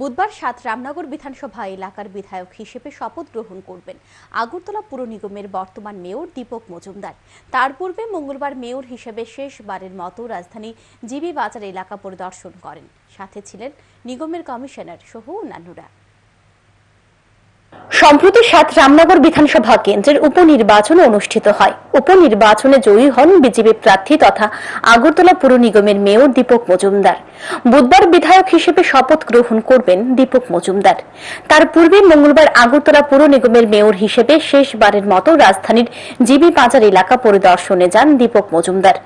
বুধবার সাত রামনগর বিধানসভা এলাকার বিধায়ক হিসেবে শপথ গ্রহণ করবেন আগরতলা পুর নিগমের বর্তমান মেয়র দীপক মজুমদার। তার পূর্বে মঙ্গলবার মেয়র হিসেবে শেষবারের মতো রাজধানী জিবি বাজার এলাকা পরিদর্শন করেন। সাথে ছিলেন নিগমের কমিশনার সহ অন্যান্যরা। সম্প্রতি সাত রামনগর বিধানসভা কেন্দ্রের উপনির্বাচন অনুষ্ঠিত হয়। উপনির্বাচনে জয়ী হন বিজেপি প্রার্থী তথা আগরতলা পুর নিগমের মেয়র দীপক মজুমদার। বুধবার বিধায়ক হিসেবে শপথ গ্রহণ করবেন দীপক মজুমদার। তার পূর্বে মঙ্গলবার আগরতলা পুর নিগমের মেয়র হিসেবে শেষবারের মতো রাজধানীর জিবি বাজার এলাকা পরিদর্শনে যান দীপক মজুমদার।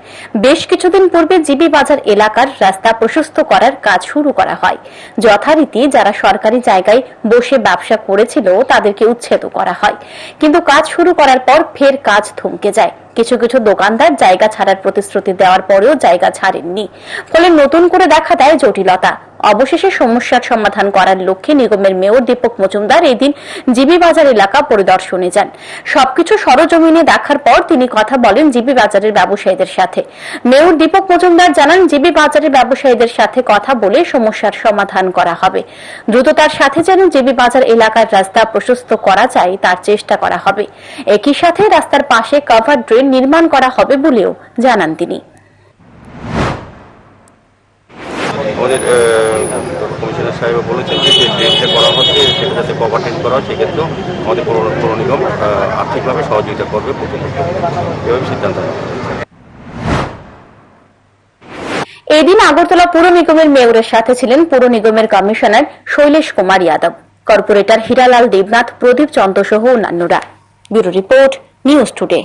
বেশ কিছুদিন পূর্বে জিবি বাজার এলাকার রাস্তা প্রশস্ত করার কাজ শুরু করা হয়। যথারীতি যারা সরকারি জায়গায় বসে ব্যবসা করেছিল তাদেরকে উচ্ছেদ করা হয়। কিন্তু কাজ শুরু করার পর ফের কাজ থমকে যায়। কিছু কিছু দোকানদার জায়গা ছাড়ার প্রতিশ্রুতি দেওয়ার পরেও জায়গা ছাড়েননি। ফলে নতুন করে দেখা দেয় জটিলতা। অবশেষে সমস্যার সমাধান করার লক্ষ্যে নিগমের মেয়র দীপক মজুমদার এদিন জিবি বাজার এলাকা পরিদর্শনে যান। সবকিছু সরজমিনে দেখার পর তিনি কথা বলেন জিবি বাজারের ব্যবসায়ীদের সাথে। মেয়র দীপক মজুমদার জানান, জিবি বাজারের ব্যবসায়ীদের সাথে কথা বলে সমস্যার সমাধান করা হবে। দ্রুততার সাথে যেন জিবি বাজার এলাকার রাস্তা প্রশস্ত করা যায়, তার চেষ্টা করা হবে। একই সাথে রাস্তার পাশে কভার ড্রেন নির্মাণ করা হবে বলেও জানান তিনি। আমাদের কমিশনার সাহেব বলেছেন যে ড্রেনটা করা হচ্ছে, সেটা যাতে কভার ট্রেন করা হয়, সেক্ষেত্রেও আমাদের পৌর নিগম আর্থিকভাবে সহযোগিতা করবে এভাবে সিদ্ধান্ত এদিন আগরতলা পুর নিগমের মেয়রের সাথে ছিলেন পুর নিগমের কমিশনার শৈলেশ কুমার যাদব। কর্পোরেটর হীরালাল দেবনাথ, প্রদীপ চন্দ্র সহ অন্যান্যরা। Bureau report, news today.